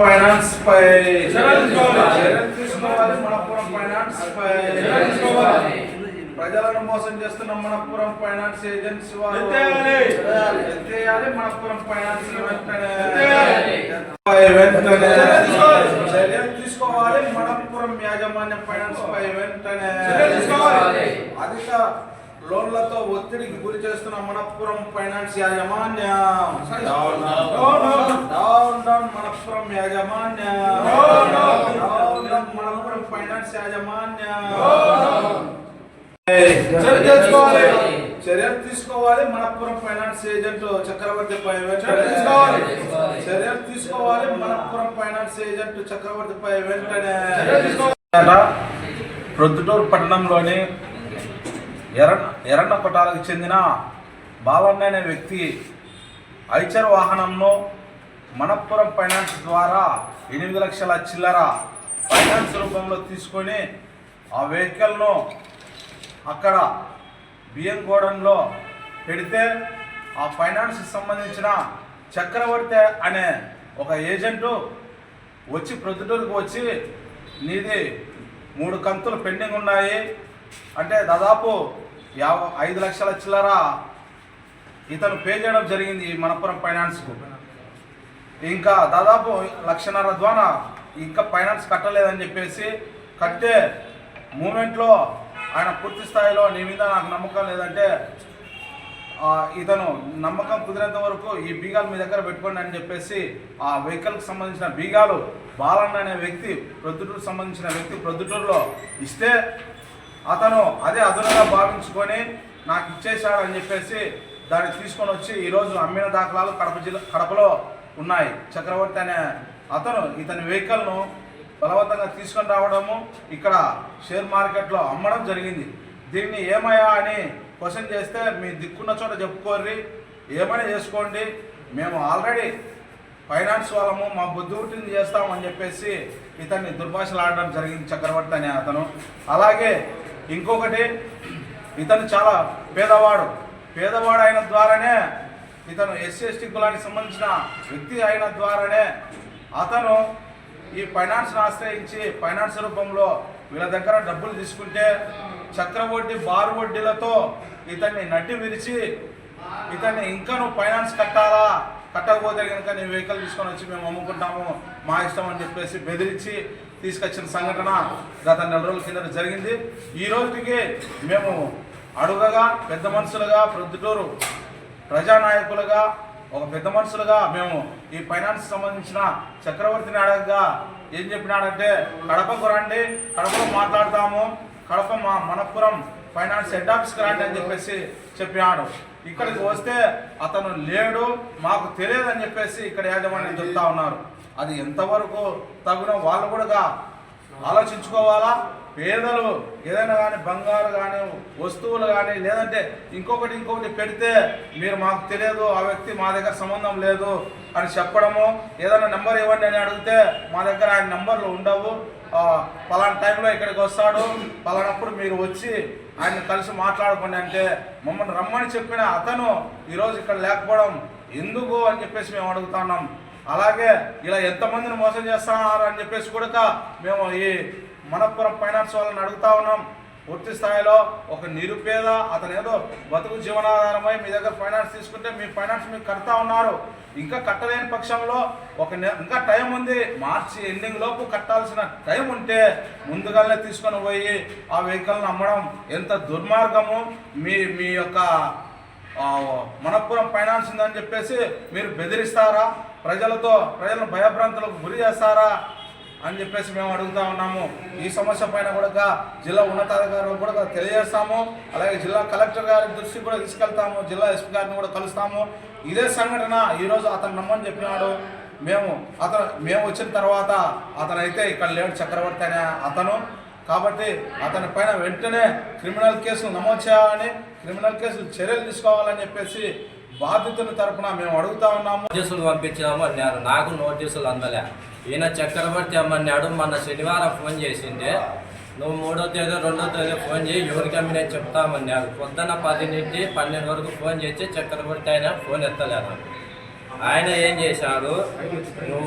Finance పై finance పై. ప్రజలను మోసం చేస్తున్న మనపురం ఫైనాన్స్ ఏజెన్సీ వారు ఎత్తేయాలి. ఫైనాన్స్ వెంటనే చర్యలు తీసుకోవాలి. మనపురం యాజమాన్య ఫైనాన్స్ పై వెంటనే. అధిక లోన్లతో ఒత్తిడికి గురి చేస్తున్న మనపురం ఫైనాన్స్ యాజమాన్యం డౌన్ డౌన్. డౌన్ మనపురం యాజమాన్యం డౌన్ డౌన్. మనపురం ఫైనాన్స్ యాజమాన్యం డౌన్. చర్యలు తీసుకోవాలి. చర్యలు తీసుకోవాలి మనపురం ఫైనాన్స్ ఏజెంట్ చక్రవర్తి పై చర్యలు తీసుకోవాలి. చర్యలు తీసుకోవాలి మనపురం ఫైనాన్స్ ఏజెంట్ చక్రవర్తి పై వెంటనే. ప్రొద్దుటూరు పట్టణంలోని ఎర్ర ఎర్రన్న కొట్టాలకు చెందిన బాలన్న అనే వ్యక్తి ఐచర్ వాహనంను మనప్పురం ఫైనాన్స్ ద్వారా ఎనిమిది లక్షల చిల్లర ఫైనాన్స్ రూపంలో తీసుకొని ఆ వెహికల్ను అక్కడ బియ్యం గోడంలో పెడితే ఆ ఫైనాన్స్కి సంబంధించిన చక్రవర్తి అనే ఒక ఏజెంటు వచ్చి ప్రొద్దుటూరుకు వచ్చి నీది మూడు కంతులు పెండింగ్ ఉన్నాయి. అంటే దాదాపు యాభై ఐదు లక్షల చిల్లర ఇతను పే చేయడం జరిగింది మనపురం ఫైనాన్స్కు ఇంకా దాదాపు లక్షన్నర ద్వారా ఇంకా ఫైనాన్స్ కట్టలేదని చెప్పేసి కట్టే మూమెంట్లో ఆయన పూర్తి స్థాయిలో నీ మీద నాకు నమ్మకం లేదంటే ఇతను నమ్మకం కుదిరేంత వరకు ఈ బీగాలు మీ దగ్గర పెట్టుకోండి అని చెప్పేసి ఆ వెహికల్కి సంబంధించిన బీగాలు బాలన్న అనే వ్యక్తి ప్రొద్దుటూరు సంబంధించిన వ్యక్తి ప్రొద్దుటూరులో ఇస్తే అతను అదే అదునుగా భావించుకొని నాకు ఇచ్చేశాడు అని చెప్పేసి దాన్ని తీసుకొని వచ్చి ఈరోజు అమ్మిన దాఖలాలు కడప జిల్లా కడపలో ఉన్నాయి. చక్రవర్తి అనే అతను ఇతని వెహికల్ను బలవంతంగా తీసుకొని రావడము ఇక్కడ షేర్ మార్కెట్లో అమ్మడం జరిగింది. దీన్ని ఏమయ్యా అని క్వశ్చన్ చేస్తే మీ దిక్కున్న చోట చెప్పుకోర్రి ఏమైనా చేసుకోండి? మేము ఆల్రెడీ ఫైనాన్స్ వాళ్ళము మా బుద్ధి పుట్టింది చేస్తామని చెప్పేసి ఇతన్ని దుర్భాషలాడడం జరిగింది చక్రవర్తి అనే అతను. అలాగే ఇంకొకటి ఇతను చాలా పేదవాడు. పేదవాడు అయిన ద్వారానే ఇతను ఎస్సీ ఎస్టీ కులానికి సంబంధించిన వ్యక్తి అయిన ద్వారానే అతను ఈ ఫైనాన్స్ను ఆశ్రయించి ఫైనాన్స్ రూపంలో వీళ్ళ దగ్గర డబ్బులు తీసుకుంటే చక్రవడ్డీ బారు వడ్డీలతో ఇతన్ని నడ్డి విరిచి ఇతన్ని ఇంకా నువ్వు ఫైనాన్స్ కట్టాలా? కట్టకపోతే కనుక నీ వెహికల్ తీసుకొని వచ్చి మేము అమ్ముకుంటాము మా ఇష్టం అని చెప్పేసి బెదిరించి తీసుకొచ్చిన సంఘటన గత నెల రోజుల కింద జరిగింది. ఈ రోజుకి మేము అడుగగా పెద్ద మనుషులుగా ప్రొద్దుటూరు ప్రజానాయకులుగా ఒక పెద్ద మనుషులుగా మేము ఈ ఫైనాన్స్ సంబంధించిన చక్రవర్తిని అడగగా ఏం చెప్పినాడంటే కడపకు రండి కడపలో మాట్లాడతాము కడప మా మనపురం ఫైనాన్స్ హెడ్ ఆఫీస్కి రండి అని చెప్పేసి చెప్పినాడు. ఇక్కడికి వస్తే అతను లేడు మాకు తెలియదు అని చెప్పేసి ఇక్కడ యాజమాన్యం చెప్తా ఉన్నారు. అది ఎంతవరకు తగున వాళ్ళు కూడా ఆలోచించుకోవాలా? పేదలు ఏదైనా కానీ బంగారు కానీ వస్తువులు కానీ లేదంటే ఇంకొకటి ఇంకొకటి పెడితే మీరు మాకు తెలియదు ఆ వ్యక్తి మా దగ్గర సంబంధం లేదు అని చెప్పడము ఏదైనా నెంబర్ ఇవ్వండి అని అడిగితే మా దగ్గర ఆయన నెంబర్లు ఉండవు. పలానా టైంలో ఇక్కడికి వస్తాడు పలానప్పుడు మీరు వచ్చి ఆయన కలిసి మాట్లాడుకోండి అంటే మమ్మల్ని రమ్మని చెప్పిన అతను ఈరోజు ఇక్కడ లేకపోవడం ఎందుకు అని చెప్పేసి మేము అడుగుతున్నాం అలాగే ఇలా ఎంతమందిని మోసం చేస్తున్నారు అని చెప్పేసి కూడా మేము ఈ మనపురం ఫైనాన్స్ వాళ్ళని అడుగుతా ఉన్నాం. పూర్తి స్థాయిలో ఒక నిరుపేద అతను ఏదో బతుకు జీవనాధారమై మీ దగ్గర ఫైనాన్స్ తీసుకుంటే మీ ఫైనాన్స్ మీకు కడతా ఉన్నారు. ఇంకా కట్టలేని పక్షంలో ఒక నె- ఇంకా టైం ఉంది. మార్చి ఎండింగ్ లోపు కట్టాల్సిన టైం ఉంటే ముందుగానే తీసుకొని పోయి ఆ వెహికల్ని అమ్మడం ఎంత దుర్మార్గము. మీ మీ యొక్క మనపురం మనప్పురం ఫైనాన్స్ ఉందని చెప్పేసి మీరు బెదిరిస్తారా? ప్రజలతో ప్రజలను భయభ్రాంతులకు గురి చేస్తారా? అని చెప్పేసి మేము అడుగుతా ఉన్నాము. ఈ సమస్య పైన కూడా జిల్లా ఉన్నతాధికారులకు కూడా తెలియజేస్తాము. అలాగే జిల్లా కలెక్టర్ గారి దృష్టికి కూడా తీసుకెళ్తాము. జిల్లా ఎస్పీ గారిని కూడా కలుస్తాము. ఇదే సంఘటన ఈరోజు అతను నమ్మని చెప్పినాడు. మేము అతను మేము వచ్చిన తర్వాత అతను అయితే ఇక్కడ లేడు చక్రవర్తి అనే అతను. కాబట్టి అతని పైన వెంటనే క్రిమినల్ కేసులు నమోదు చేయాలని క్రిమినల్ కేసులు చర్యలు తీసుకోవాలని చెప్పేసి బాధితుల తరఫున మేము అడుగుతా ఉన్నాము. నోటీసులు పంపించాము అన్నారు. నాకు నోటీసులు అందలే. ఈయన చక్రవర్తి అమ్మన్నాడు. మొన్న శనివారం ఫోన్ చేసిండే. నువ్వు మూడో తేదీ రెండో తేదీ ఫోన్ చేయి ఎవరికి నేను చెప్తామన్నారు పొద్దున్న పది నుండి పన్నెండు వరకు ఫోన్ చేసి చక్రవర్తి అయినా ఫోన్ ఎత్తలేదు. ఆయన ఏం చేశాడు? నువ్వు